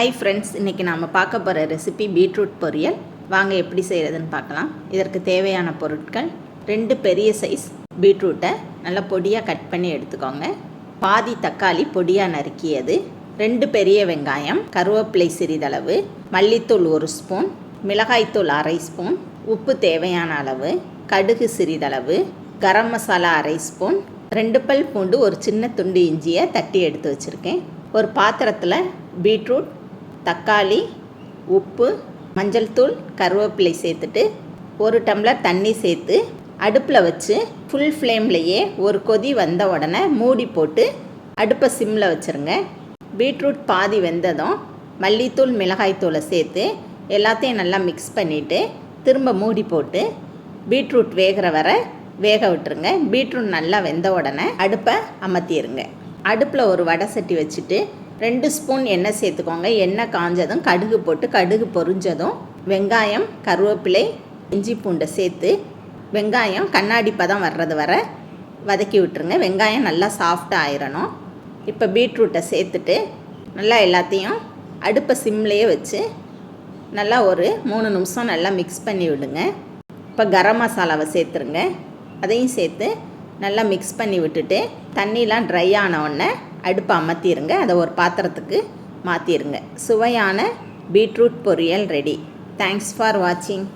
Hi friends இன்றைக்கி நாம் பார்க்க போகிற ரெசிபி பீட்ரூட் பொரியல். வாங்க எப்படி செய்கிறதுன்னு பார்க்கலாம். இதற்கு தேவையான பொருட்கள் ரெண்டு பெரிய சைஸ் பீட்ரூட்டை நல்லா பொடியாக கட் பண்ணி எடுத்துக்கோங்க. பாதி தக்காளி பொடியாக நறுக்கியது. ரெண்டு பெரிய வெங்காயம் கருவேப்பிலை சிறிதளவு மல்லித்தூள் ஒரு ஸ்பூன் மிளகாய்த்தூள் அரை ஸ்பூன் உப்பு தேவையான அளவு கடுகு சிறிதளவு கரம் மசாலா அரை ஸ்பூன் ரெண்டு பல் பூண்டு ஒரு சின்ன துண்டு இஞ்சியை தட்டி எடுத்து வச்சுருக்கேன். ஒரு பாத்திரத்தில் பீட்ரூட் தக்காளி உப்பு மஞ்சள் தூள் கருவேப்பிலை சேர்த்துட்டு ஒரு டம்ளர் தண்ணி சேர்த்து அடுப்பில் வச்சு ஃபுல் ஃப்ளேம்லேயே ஒரு கொதி வந்த உடனே மூடி போட்டு அடுப்பை சிம்மில் வச்சுருங்க. பீட்ரூட் பாதி வெந்ததும் மல்லித்தூள் மிளகாய்த்தூளை சேர்த்து எல்லாத்தையும் நல்லா மிக்ஸ் பண்ணிவிட்டு திரும்ப மூடி போட்டு பீட்ரூட் வேகிற வரை வேக விட்டுருங்க. பீட்ரூட் நல்லா வெந்த உடனே அடுப்பை அமர்த்திடுங்க அடுப்பில் ஒரு வடை சட்டி வச்சுட்டு ரெண்டு ஸ்பூன் எண்ணெய் சேர்த்துக்கோங்க. எண்ணெய் காஞ்சதும் கடுகு போட்டு கடுகு பொரிஞ்சதும் வெங்காயம் கருவேப்பிலை இஞ்சி பூண்டை சேர்த்து வெங்காயம் கண்ணாடி பதம் வர்றது வர வதக்கி விட்டுருங்க. வெங்காயம் நல்லா சாஃப்டாக ஆயிரணும். இப்போ பீட்ரூட்டை சேர்த்துட்டு நல்லா எல்லாத்தையும் அடுப்பை சிம்லேயே வச்சு நல்லா ஒரு மூணு நிமிஷம் நல்லா மிக்ஸ் பண்ணி விடுங்க. இப்போ கரம் மசாலாவை சேர்த்துருங்க. அதையும் சேர்த்து நல்லா மிக்ஸ் பண்ணி விட்டுட்டு தண்ணிலாம் ட்ரை ஆன உடனே அடுப்பை அமர்த்திடுங்க அதை ஒரு பாத்திரத்துக்கு மாற்றிடுங்க சுவையான பீட்ரூட் பொரியல் ரெடி. தேங்க்ஸ் ஃபார் வாட்சிங்